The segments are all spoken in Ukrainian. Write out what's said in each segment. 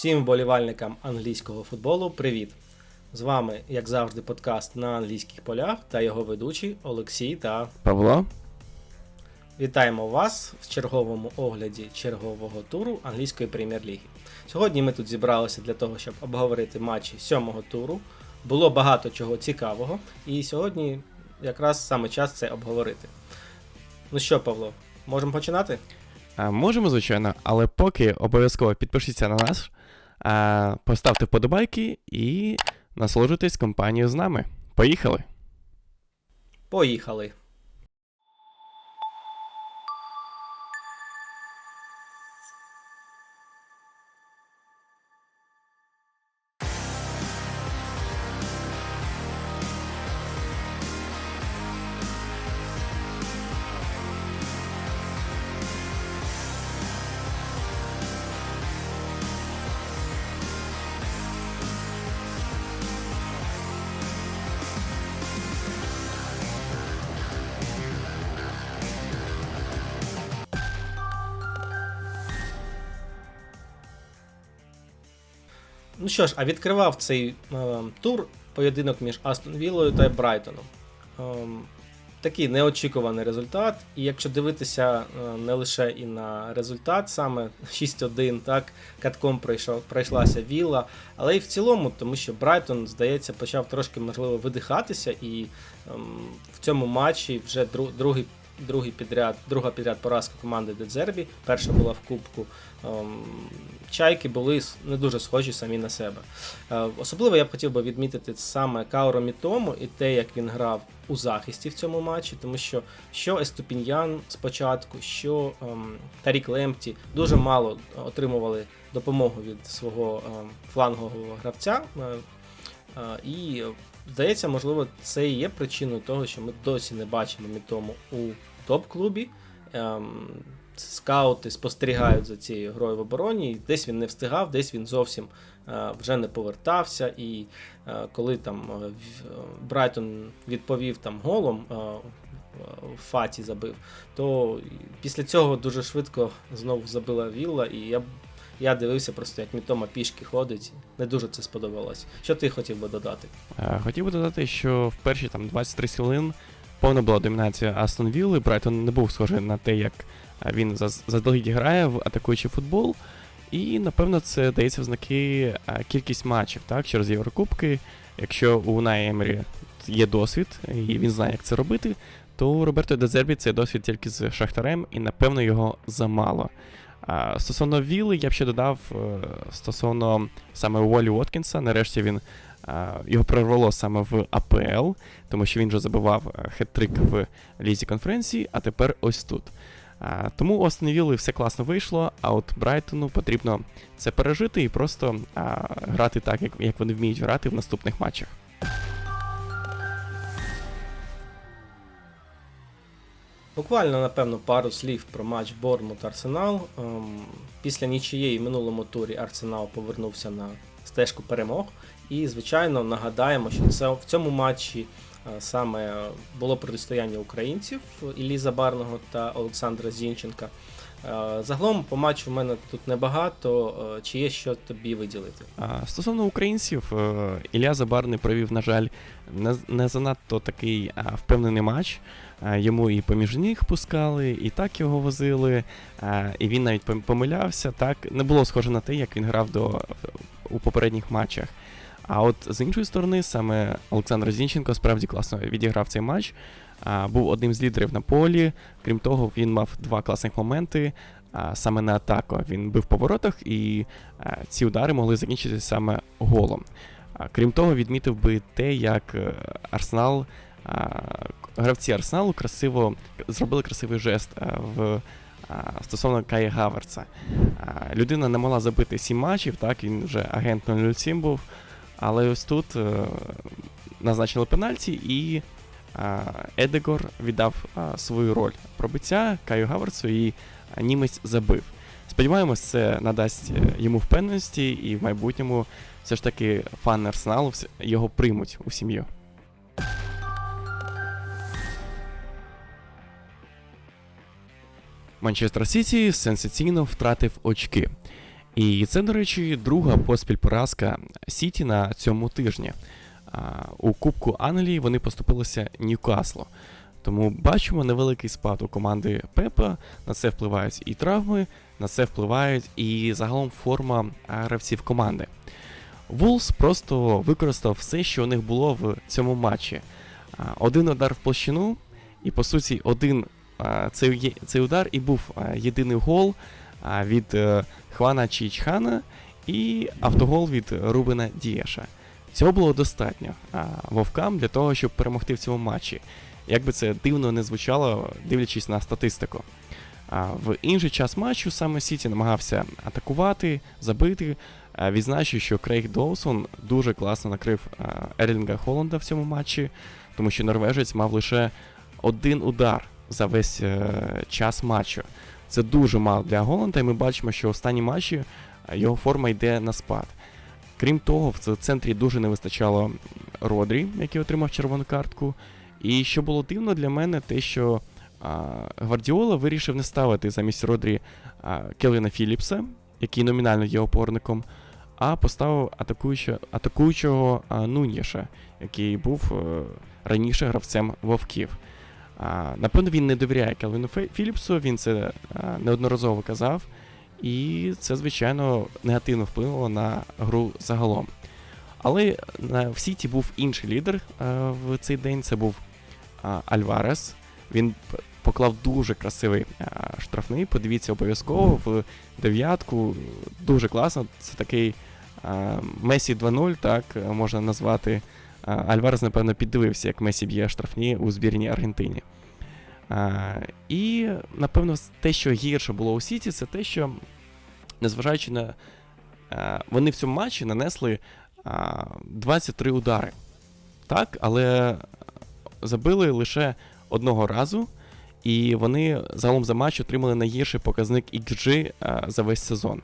Всім вболівальникам англійського футболу привіт! З вами, як завжди, подкаст на англійських полях та його ведучі Олексій та Павло. вітаємо вас в черговому огляді чергового туру англійської прем'єр-ліги. Сьогодні ми тут зібралися для того, щоб обговорити матчі сьомого туру. Було багато чого цікавого, і сьогодні якраз саме час це обговорити. Ну що, Павло, можемо починати? Можемо, звичайно, але поки обов'язково підпишіться на нас, а, поставте вподобайки і насолоджуйтесь компанією з нами. Поїхали! Поїхали! Ну що ж, а відкривав цей е, тур поєдинок між Астон Віллою та Брайтоном. Ем, такий неочікуваний результат. І якщо дивитися е, не лише і на результат, саме 6-1, так, катком пройшов, пройшлася Вілла, але і в цілому, тому що Брайтон, здається, почав трошки можливо видихатися, і ем, в цьому матчі вже дру- другий. Другий підряд, друга підряд поразка команди Дедзербі. Перша була в Кубку. Ем, чайки були не дуже схожі самі на себе. Е, Особливо я б хотів би відмітити саме Кауру Мітому і те, як він грав у захисті в цьому матчі, тому що що Еступіньян спочатку, що ем, Тарік Лемпті дуже мало отримували допомогу від свого ем, флангового гравця. Е, е, і здається, можливо, це і є причиною того, що ми досі не бачимо Мітому у топ-клубі. Ем, скаути спостерігають за цією грою в обороні. і Десь він не встигав, десь він зовсім е, вже не повертався. І е, коли там е, Брайтон відповів там голом. в Фаті забив, то після цього дуже швидко знову забила Вілла, і я, я дивився просто, як Мітома пішки ходить. Не дуже це сподобалось. Що ти хотів би додати? Хотів би додати, що в перші там 23 хвилин повна була домінація Астон Вілли. Брайтон не був схожий на те, як він заздалегідь грає в атакуючий футбол. І, напевно, це дається в знаки кількість матчів так, через Єврокубки. Якщо у Унай Емрі є досвід, і він знає, як це робити, то у Роберто Дезербі цей досвід тільки з Шахтарем, і напевно його замало. А, стосовно Вілли, я б ще додав е, стосовно саме Уолі Уоткінса. Нарешті він його прорвало саме в АПЛ, тому що він вже забивав е, хет-трик в лізі конференції, а тепер ось тут. Тому у Вілли все класно вийшло, а от Брайтону потрібно це пережити і просто грати так, як, вони вміють грати в наступних матчах. Буквально, напевно, пару слів про матч Бормут Арсенал. Ем, Після нічиєї минулому турі Арсенал повернувся на стежку перемог. І, звичайно, нагадаємо, що це в цьому матчі е, саме було протистояння українців Іллі Забарного та Олександра Зінченка. Е, Загалом по матчу в мене тут небагато. Е, Чи є що тобі виділити? Стосовно українців, Ілля Забарний провів, на жаль, не, не занадто такий впевнений матч. Йому і поміж ніг пускали, і так його возили, і він навіть помилявся. Так не було схоже на те, як він грав до, у попередніх матчах. А от з іншої сторони, саме Олександр Зінченко справді класно відіграв цей матч. Був одним з лідерів на полі. Крім того, він мав два класних моменти. Саме на атаку він бив по воротах, і ці удари могли закінчитися саме голом. Крім того, відмітив би те, як е, Арсенал, гравці Арсеналу красиво зробили красивий жест а, в стосовно Каї Гаверца. Людина не могла забити 7 матчів, так, він вже агент 007 був. Але ось тут е, назначили пенальті, і а, Едегор віддав а, свою роль пробиття Каю Гаверцу, і німець забив. Сподіваємось, це надасть е, йому впевненості, і в майбутньому все ж таки фани Арсеналу його приймуть у сім'ю. Манчестер Сіті сенсаційно втратив очки. І це, до речі, друга поспіль поразка Сіті на цьому тижні. У Кубку Англії вони поступилися Ньюкаслу. Тому бачимо невеликий спад у команди Пепа. На це впливають і травми, на це впливають і загалом форма гравців команди. Вулс просто використав все, що у них було в цьому матчі. Один удар в площину, і по суті, один цей, удар і був єдиний гол від е, Хвана Чічхана і автогол від Рубена Дієша. Цього було достатньо а, вовкам для того, щоб перемогти в цьому матчі. Як би це дивно не звучало, дивлячись на статистику. А в інший час матчу саме Сіті намагався атакувати, забити. Відзначу, що Крейг Доусон дуже класно накрив Ерлінга Холланда в цьому матчі, тому що норвежець мав лише один удар за весь е, час матчу. Це дуже мало для Голланда, і ми бачимо, що останні матчі його форма йде на спад. Крім того, в центрі дуже не вистачало Родрі, який отримав червону картку. І що було дивно для мене, те, що а, Гвардіола вирішив не ставити замість Родрі а, Келвіна Філіпса, який номінально є опорником, а поставив атакуюча, атакуючого а, Нуньєша, який був е, раніше гравцем Вовків. А, напевно, він не довіряє Келвіну Філіпсу, він це а, неодноразово казав. І це, звичайно, негативно вплинуло на гру загалом. Але в Сіті був інший лідер е, в цей день. Це був а, Альварес. Він поклав дуже красивий а, штрафний. Подивіться обов'язково в дев'ятку. Дуже класно. Це такий а, Месі 2.0, так можна назвати. Альварес, напевно, піддивився, як Месі б'є штрафні у збірній Аргентині. І, напевно, те, що гірше було у Сіті, це те, що, незважаючи на. Вони в цьому матчі нанесли а, 23 удари. Так, але забили лише одного разу, і вони загалом за матч отримали найгірший показник XG за весь сезон.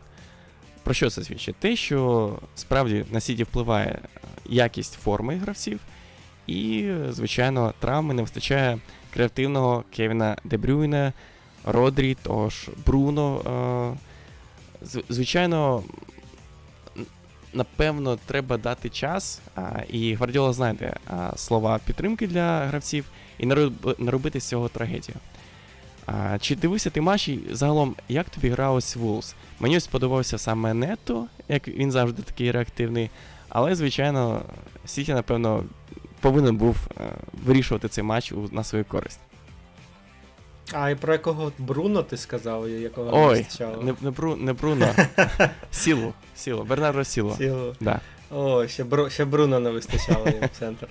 Про що це свідчить? Те, що справді на Сіті впливає якість форми гравців, і, звичайно, травми не вистачає креативного Кевіна Дебрюйна, Родрі, тож Бруно. е, Звичайно, напевно, треба дати час, і Гвардіола знайде слова підтримки для гравців і не робити з цього трагедію. Чи дивився ти матч і загалом, як тобі гралось Вулс? Мені сподобався саме Нето, як він завжди такий реактивний, але, звичайно, Сіті, напевно, повинен був е, вирішувати цей матч на свою користь. А і про якого Бруно ти сказав, якого не Ой, вистачало? не, не, Бру, не Бруно, Сілу, Сілу, Бернардо Сілу. Сілу. Да. О, ще, Бру, ще Бруно не вистачало їм в центр.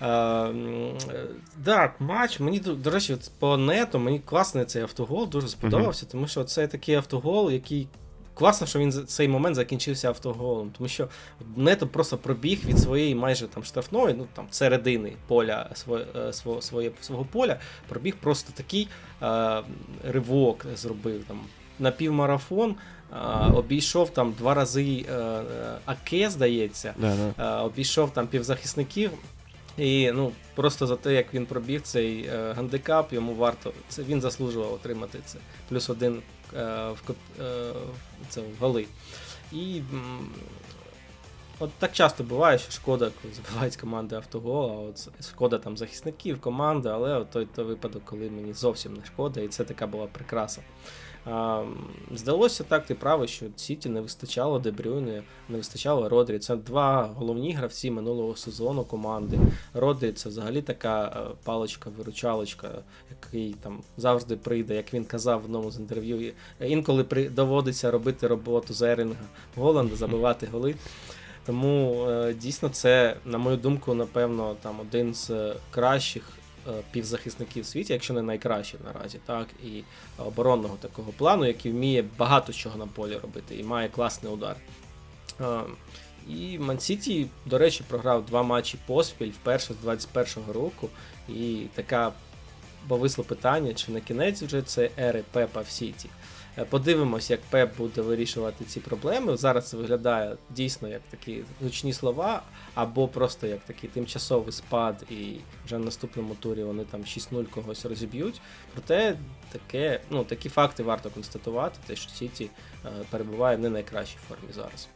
Е, е, Так, матч. Мені до речі, по нету мені класний цей автогол, дуже сподобався, тому що це такий автогол, який. Класно, що він за- цей момент закінчився автоголом, тому що нето просто пробіг від своєї майже там штрафної, ну там середини поля своє, е, свого, своє, свого поля, пробіг просто такий е, ривок зробив там напівмарафон, е, обійшов там два рази е, е, Аке, здається, Да, да. е, обійшов там півзахисників. І ну просто за те, як він пробіг цей е, гандикап, йому варто це він заслужував отримати це. Плюс один е, в е, це голи. І от так часто буває, що шкода, коли забивають команди автогол, а от шкода там захисників, команди, але от той, той випадок, коли мені зовсім не шкода, і це така була прикраса. Здалося так, ти правий, що Сіті не вистачало Дебрюйне, не вистачало Родрі. Це два головні гравці минулого сезону команди. Родрі це взагалі така е, паличка-виручалочка, який там завжди прийде, як він казав в одному з інтерв'ю. Інколи при, доводиться робити роботу за Ерінга Голланда, забивати голи. Тому е, дійсно це, на мою думку, напевно, там один з е, кращих е, півзахисників в світі, якщо не найкращий наразі, так, і оборонного такого плану, який вміє багато чого на полі робити і має класний удар. Е, І Мансіті, до речі, програв два матчі поспіль вперше з 21-го року. І така повисло питання, чи на кінець вже це ери Пепа в Сіті. Е, Подивимось, як Пеп буде вирішувати ці проблеми. Зараз це виглядає дійсно як такі гучні слова, або просто як такий тимчасовий спад, і вже в наступному турі вони там 6-0 когось розіб'ють. Проте таке, ну, такі факти варто констатувати, те, що Сіті е, перебуває в не найкращій формі зараз.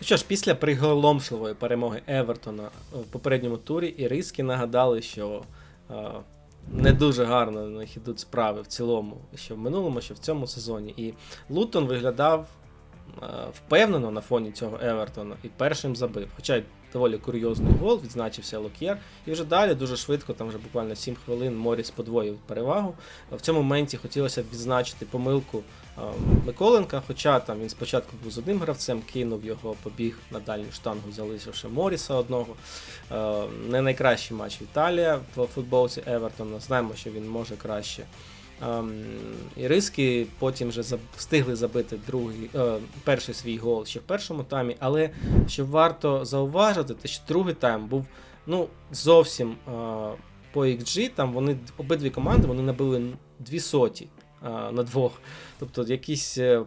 Ну Що ж, після приголомшливої перемоги Евертона в попередньому турі іриски нагадали, що не дуже гарно на них ідуть справи в цілому, що в минулому, що в цьому сезоні. І Лутон виглядав е, впевнено на фоні цього Евертона і першим забив. Хоча доволі курйозний гол, відзначився Лок'єр. І вже далі дуже швидко, там вже буквально 7 хвилин, Моріс подвоїв перевагу. В цьому моменті хотілося б відзначити помилку Миколенка, хоча там він спочатку був з одним гравцем, кинув його, побіг на дальню штангу, залишивши Моріса одного. Не найкращий матч Віталія в футболці Евертона. Знаємо, що він може краще. Ем, І риски потім вже встигли забити другий, е, перший свій гол ще в першому таймі, але що варто зауважити, те, що другий тайм був ну, зовсім е, по XG, там вони обидві команди вони набили дві соті е, на двох. Тобто с-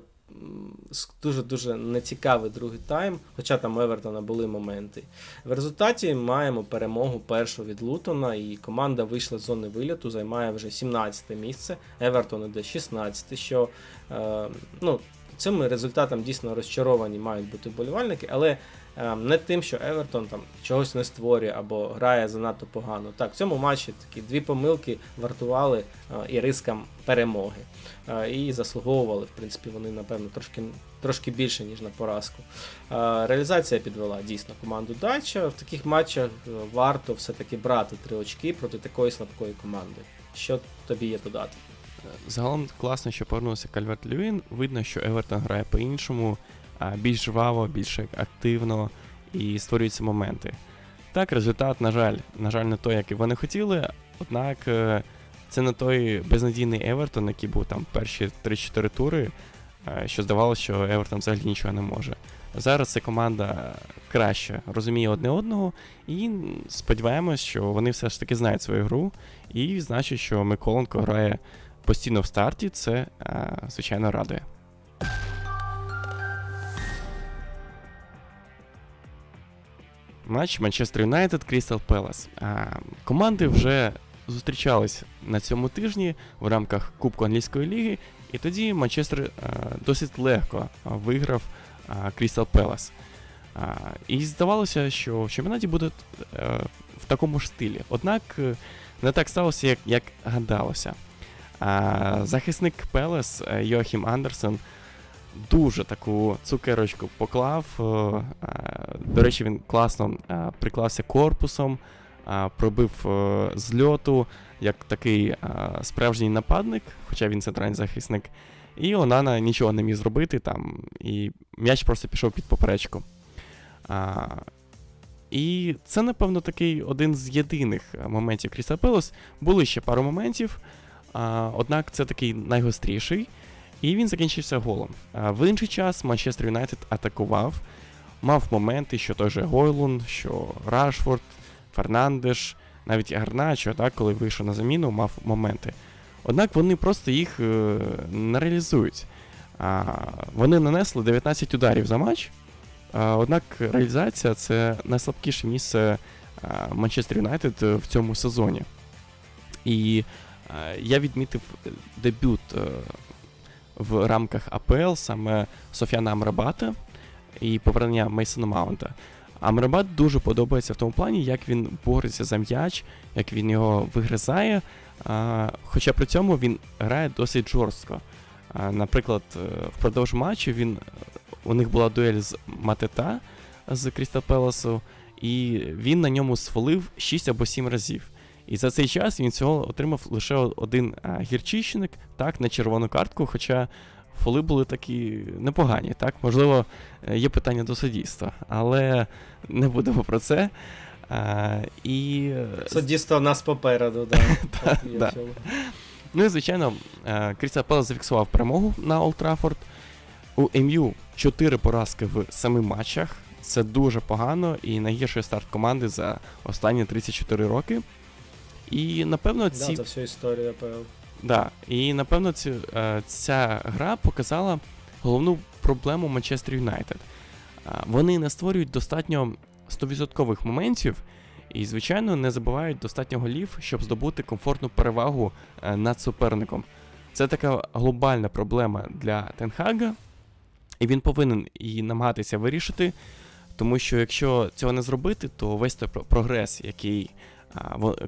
дуже-дуже нецікавий другий тайм, хоча там Евертона були моменти. В результаті маємо перемогу першу від Лутона, і команда вийшла з зони виліту, займає вже 17 місце. Евертон іде 16, що е, ну, цим результатом дійсно розчаровані мають бути болівальники, але не тим, що Евертон там чогось не створює або грає занадто погано. Так, в цьому матчі такі дві помилки вартували е, і рискам перемоги. Е, і заслуговували, в принципі, вони, напевно, трошки, трошки більше, ніж на поразку. Е, Реалізація підвела дійсно команду Дача. В таких матчах варто все-таки брати три очки проти такої слабкої команди. Що тобі є додати? Загалом класно, що повернувся Кальверт Льюін. Видно, що Евертон грає по-іншому, більш жваво, більш активно і створюються моменти. Так, результат, на жаль, на жаль, не той, який вони хотіли, однак е, це не той безнадійний Евертон, який був там перші 3-4 тури, е, що здавалося, що Евертон взагалі нічого не може. Зараз ця команда краще розуміє одне одного, і сподіваємось, що вони все ж таки знають свою гру, і значить, що Миколенко грає постійно в старті, це е, звичайно радує. Матч Манчестер Юнайтед Крістал Пелас. Команди вже зустрічались на цьому тижні в рамках Кубку англійської ліги, і тоді Манчестер е, досить легко а, виграв Крістал Пелас. І здавалося, що в чемпіонаті буде е, в такому ж стилі. Однак е, не так сталося, як, як гадалося. Захисник Пелес е, Йохім Андерсон дуже таку цукерочку поклав. е, До речі, він класно приклався корпусом, пробив е, з льоту, як такий справжній нападник, хоча він центральний захисник. І Онана нічого не міг зробити там, і м'яч просто пішов під поперечку. А, і це, напевно, такий один з єдиних е, моментів Кріста Пелос. Були ще пару моментів, а, однак це такий найгостріший. І він закінчився голом. В інший час Манчестер Юнайтед атакував, мав моменти, що той же Гойлун, що Рашфорд, Фернандеш, навіть Гарначо, так, коли вийшов на заміну, мав моменти. Однак вони просто їх е, не реалізують. Вони нанесли 19 ударів за матч. Однак реалізація це найслабкіше місце Манчестер Юнайтед е, в цьому сезоні. І е, я відмітив е, дебют е, в рамках АПЛ саме Софіана Амрабата і повернення Мейсона Маунта. Амрабат дуже подобається в тому плані, як він бореться за м'яч, як він його вигризає. А, хоча при цьому він грає досить жорстко. А, наприклад, е, впродовж матчу він, у них була дуель з Матета з Крістал Пеласу, і він на ньому свалив 6 або 7 разів. І за цей час він цього отримав лише один а, гірчищник, так, на червону картку, хоча фоли були такі непогані, так, можливо, е, є питання до суддівства, але не будемо про це. А, і е, Суддівство нас попереду, да. Так, да. Ну і звичайно, Крістал Пелес зафіксував перемогу на Олд Траффорд. У МЮ 4 поразки в 7 матчах. Це дуже погано і найгірший старт команди за останні 34 роки. І напевно Да, ці за всю історію АПЛ. Да, і напевно цю, е, ця гра показала головну проблему Манчестер Юнайтед. Вони не створюють достатньо 100% моментів і, звичайно, не забувають достатньо голів, щоб здобути комфортну перевагу е, над суперником. Це така глобальна проблема для Тенхага, і він повинен її намагатися вирішити, тому що якщо цього не зробити, то весь той прогрес, який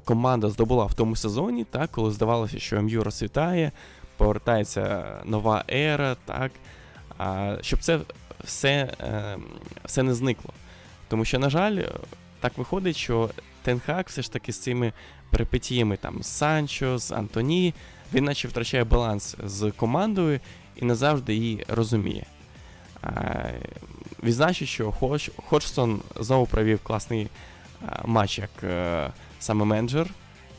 команда здобула в тому сезоні, так, коли здавалося, що МЮ розцвітає, повертається нова ера, так, щоб це все, е, все не зникло. Тому що, на жаль, так виходить, що Тенхак все ж таки з цими перипетіями там з Санчо, з Антоні, він наче втрачає баланс з командою і не завжди її розуміє. Відзначу, що Ходжсон знову провів класний матч як е, саме менеджер.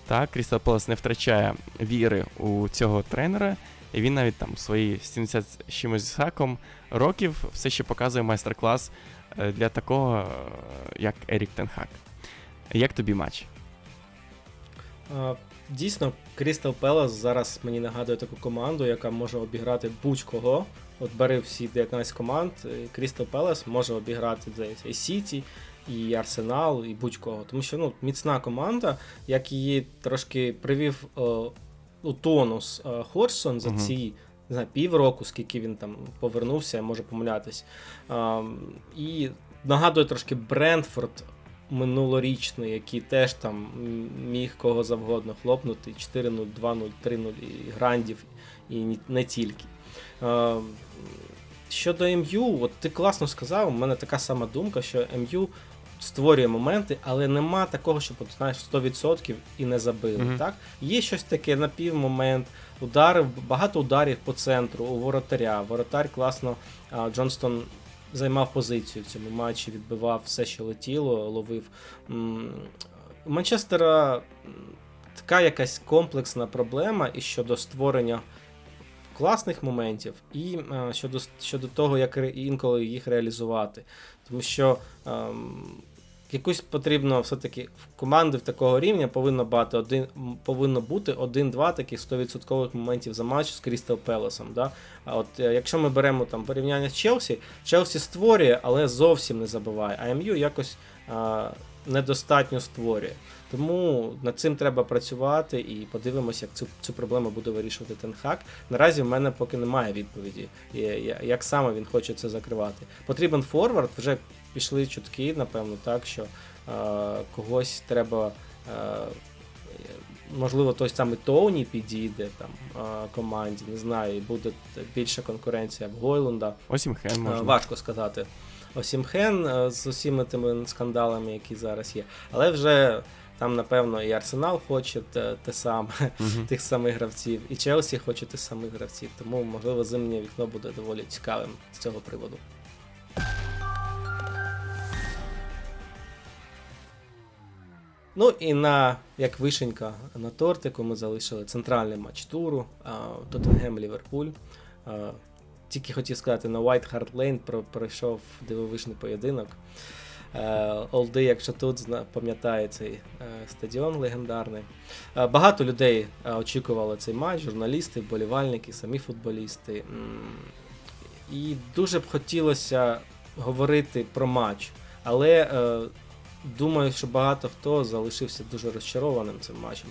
Так, Крістал Пелес не втрачає віри у цього тренера, і він навіть там свої 70 з чимось з хаком років все ще показує майстер-клас е, для такого, е, як Ерік Тенхак. Як тобі матч? Дійсно, Crystal Palace зараз мені нагадує таку команду, яка може обіграти будь-кого. От бери всі 19 команд, Crystal Palace може обіграти здається, і Сіті, і Арсенал, і будь-кого. Тому що ну, міцна команда, як її трошки привів е, у тонус е, Ходжсон за Мгм. ці не знаю, півроку, скільки він там повернувся, може помилятись. А, і нагадує трошки Брентфорд минулорічний, який теж там міг кого завгодно хлопнути 4-0, 2-0, 3-0 і грандів, і не тільки. Е, Щодо МЮ, от ти класно сказав, у мене така сама думка, що МЮ створює моменти, але нема такого, щоб от, знаєш, 100% і не забили. Мгм. Так? Є щось таке напівмомент, удари, багато ударів по центру у воротаря. Воротар класно а, Джонстон займав позицію в цьому матчі, відбивав все, що летіло, ловив. У Манчестера така якась комплексна проблема і щодо створення класних моментів, і щодо, щодо того, як інколи їх реалізувати. Тому що ем, якусь потрібно все-таки в команди в такого рівня повинно бути один, повинно бути один-два таких 100% моментів за матч з Крістал Пелесом. Да? А от е, якщо ми беремо там порівняння з Челсі, Челсі створює, але зовсім не забиває. А МЮ якось а, недостатньо створює. Тому над цим треба працювати і подивимося, як цю, цю проблему буде вирішувати Тенхак. Наразі в мене поки немає відповіді, як саме він хоче це закривати. Потрібен форвард, вже пішли чутки, напевно, так, що е, когось треба. Е, Можливо, той самий Тоуні підійде там е, команді, не знаю, і буде більша конкуренція в Гойлунда. Ось Хен Е, можна. Важко сказати. Осімхен е, з усіма тими скандалами, які зараз є. Але вже там, напевно, і Арсенал хоче те, те саме, Мгм. тих самих гравців, і Челсі хоче тих самих гравців. Тому, можливо, зимнє вікно буде доволі цікавим з цього приводу. Ну і на як вишенька на тортику ми залишили центральний матч туру Тоттенгем Ліверпуль. Тільки хотів сказати, на White Hart Lane про- пройшов дивовижний поєдинок. Е, Олди, якщо тут пам'ятає цей е, стадіон легендарний. Е, Багато людей очікували цей матч, журналісти, вболівальники, самі футболісти. І дуже б хотілося говорити про матч. Але думаю, що багато хто залишився дуже розчарованим цим матчем.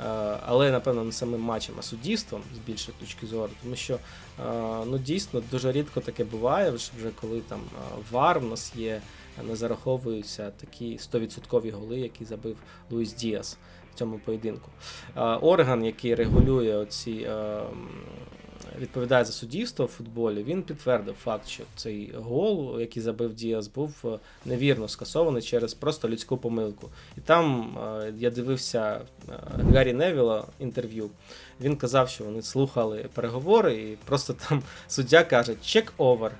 Е, Але, напевно, не самим матчем, а суддівством з більшої точки зору. Тому що е, ну, дійсно дуже рідко таке буває, вже коли там е, вар в нас є, не зараховуються такі 100% голи, які забив Луїс Діас в цьому поєдинку. Орган, який регулює оці. Відповідає за суддівство в футболі, він підтвердив факт, що цей гол, який забив Діас, був е, невірно скасований через просто людську помилку. І там е, я дивився е, Гаррі Невіла інтерв'ю. Він казав, що вони слухали переговори, і просто там суддя каже чек овер.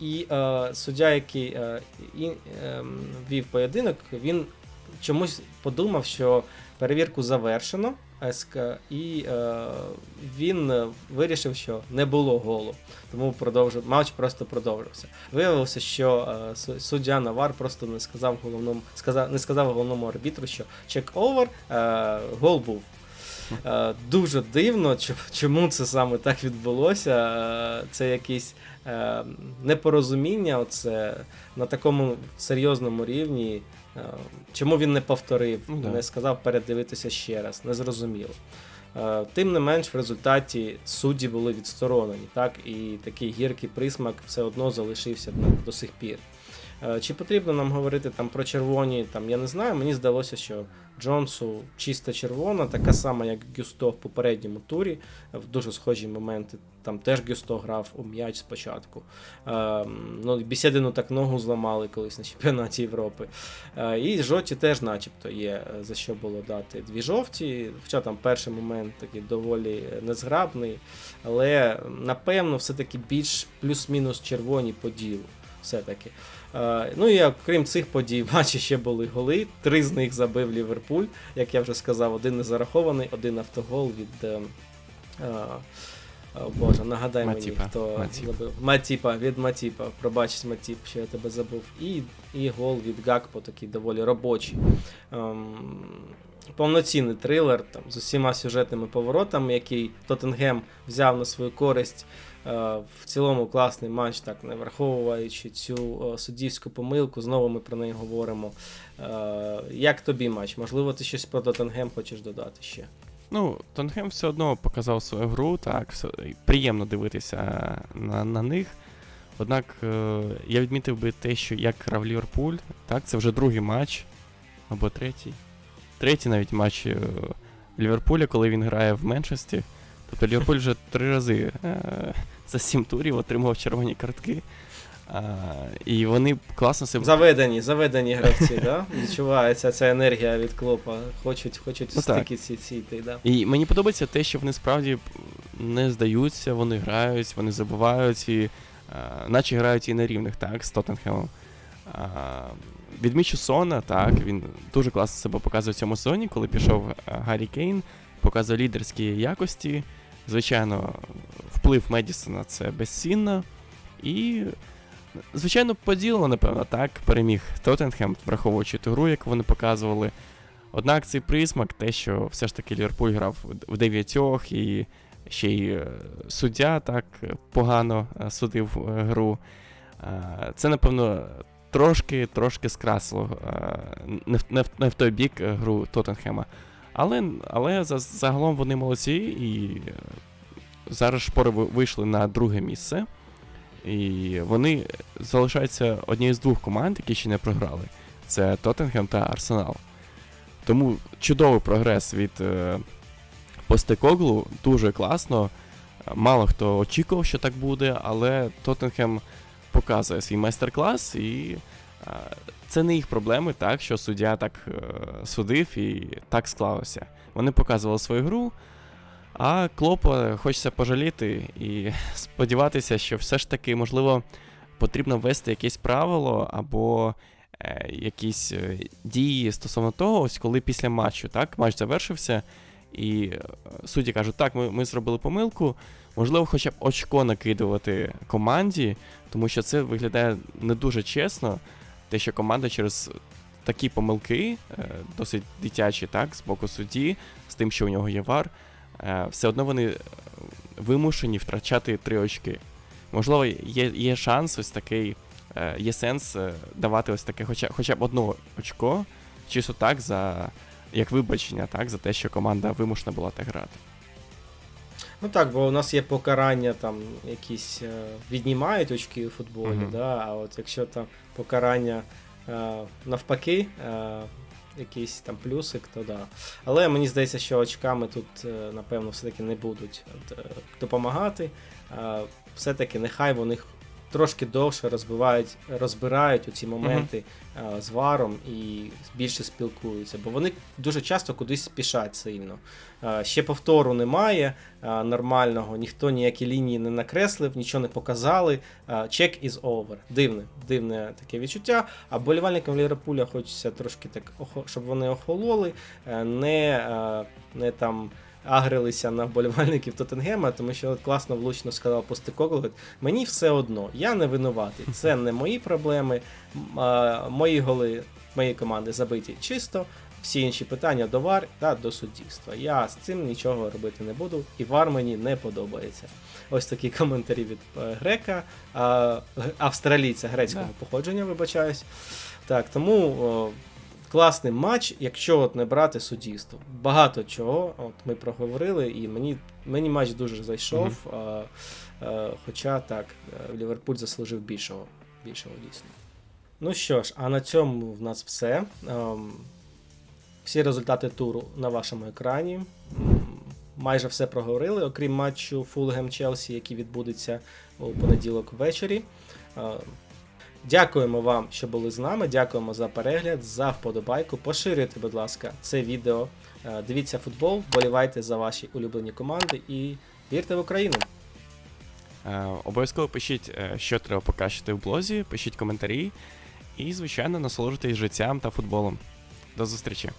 І е, суддя, який е, е, вів поєдинок, він чомусь подумав, що перевірку завершено, СК, і е, він е, вирішив, що не було голу. Тому продовжив, матч просто продовжився. Виявилося, що е, суддя Навар просто не сказав головному, сказав, не сказав головному арбітру, що чек-овер, е, гол був. Е, дуже дивно, чому це саме так відбулося. Е, Це якісь е, непорозуміння, оце на такому серйозному рівні. Е, Чому він не повторив, Ну да. не сказав передивитися ще раз, не зрозуміло. Е, Тим не менш, в результаті судді були відсторонені, так, і такий гіркий присмак все одно залишився до сих пір. Е, Чи потрібно нам говорити там про червоні? Там я не знаю. Мені здалося, що Джонсу чисто червона, така сама, як Гюсто в попередньому турі. В дуже схожі моменти. Там теж Гюсто грав у м'яч спочатку. Е, ну, Бісєдину так ногу зламали колись на чемпіонаті Європи. Е, і жовті теж, начебто, є е, за що було дати дві жовті. Хоча там перший момент такий доволі незграбний. Але напевно, все-таки більш плюс-мінус червоні по ділу. Все-таки. Е, ну і окрім цих подій, матчі ще були голи. Три з них забив Ліверпуль, як я вже сказав, один не зарахований, один автогол від. Е, о, Боже, нагадай Матіпа. мені, хто Матіп. забив. Матіпа, від Матіпа. Пробач, Матіп, що я тебе забув. І, і гол від Гакпо, такий доволі робочий. Ем, повноцінний трилер там, з усіма сюжетними поворотами, який Тоттенгем взяв на свою користь. Е, В цілому класний матч, так не враховуючи цю е, суддівську помилку, знову ми про неї говоримо. Е, Як тобі матч? Можливо, ти щось про Тоттенгем хочеш додати ще? Ну, Тонгем все одно показав свою гру, так, все, приємно дивитися на, на них. Однак е, я відмітив би те, що як грав Ліверпуль, так, це вже другий матч, або третій. Третій навіть матч е, Ліверпуля, коли він грає в Менчесті. Тобто Ліверпуль вже три рази е, за сім турів отримував червоні картки. А, і вони класно себе Заведені, заведені гравці, да? Відчувається ця енергія від клопа. Хочуть, хочуть Ну, стики ці ці йти, да? І мені подобається те, що вони справді не здаються, вони грають, вони забувають і а, наче грають і на рівних, так, з Тоттенхемом. А, відмічу Сона, так, він дуже класно себе показує в цьому сезоні, коли пішов Гаррі Кейн, показує лідерські якості. Звичайно, вплив Медісона це безцінно. І, звичайно, поділено, напевно, так, переміг Тоттенхем, враховуючи ту гру, яку вони показували. Однак цей присмак, те, що все ж таки Ліверпуль грав в дев'ятьох, і ще й е, суддя так погано е, судив е, гру. Це, напевно, трошки трошки скрасило не в, не, в, той бік гру Тоттенхема. Але, але загалом вони молодці, і зараз шпори вийшли на друге місце. І вони залишаються однією з двох команд, які ще не програли. Це Тоттенхем та Арсенал. Тому чудовий прогрес від е, Постекоглу, дуже класно. Мало хто очікував, що так буде, але Тоттенхем показує свій майстер-клас, і е, це не їх проблеми, так, що суддя так е, судив і так склалося. Вони показували свою гру, а Клопа хочеться пожаліти і сподіватися, що все ж таки, можливо, потрібно ввести якесь правило або е, якісь е, дії стосовно того, ось коли після матчу, так, матч завершився, і е, судді кажуть, так, ми, ми зробили помилку, можливо, хоча б очко накидувати команді, тому що це виглядає не дуже чесно, те, що команда через такі помилки, е, досить дитячі, так, з боку судді, з тим, що у нього є вар, все одно вони е, вимушені втрачати три очки. Можливо, є, є шанс ось такий, е, є сенс е, давати ось таке, хоча, хоча б одне очко, чисто так, за, як вибачення, так, за те, що команда вимушена була так грати. Ну так, бо у нас є покарання, там якісь е, віднімають очки у футболі, Мгм. да, а от якщо там покарання е, навпаки, е, якийсь там плюсик, то да. Але мені здається, що очками тут, е, напевно, все-таки не будуть е, допомагати. Е, все-таки нехай вони трошки довше розбивають, розбирають оці моменти е, з варом і більше спілкуються, бо вони дуже часто кудись спішать сильно. Е, ще повтору немає е, нормального, ніхто ніякі лінії не накреслив, нічого не показали. Check is over. Дивне, дивне таке відчуття. А болівальникам Ліверпуля хочеться трошки так, щоб вони охололи, не, не там. Агрилися на вболівальників Тоттенгема, тому що класно влучно сказав Постекогло, мені все одно, я не винуватий. Це не мої проблеми. а, Мої голи моєї команди забиті чисто. Всі інші питання до ВАР та до суддівства. Я з цим нічого робити не буду, і ВАР мені не подобається. Ось такі коментарі від е, грека, австралійця грецького Да. походження, вибачаюсь. Так, тому о, класний матч, якщо от не брати суддівство. Багато чого от ми проговорили, і мені, мені матч дуже зайшов. А, е, хоча так, е, Ліверпуль заслужив більшого, більшого дійсно. Ну що ж, а на цьому в нас все. Ем, всі результати туру на вашому екрані. Майже все проговорили, окрім матчу Фулгем Челсі, який відбудеться у понеділок ввечері. Дякуємо вам, що були з нами. Дякуємо за перегляд, за вподобайку. Поширюйте, будь ласка, це відео. Е, Дивіться футбол, вболівайте за ваші улюблені команди і вірте в Україну. Е, Обов'язково пишіть, е, що треба покращити в блозі, пишіть коментарі і, звичайно, насолоджуйтесь життям та футболом. До зустрічі!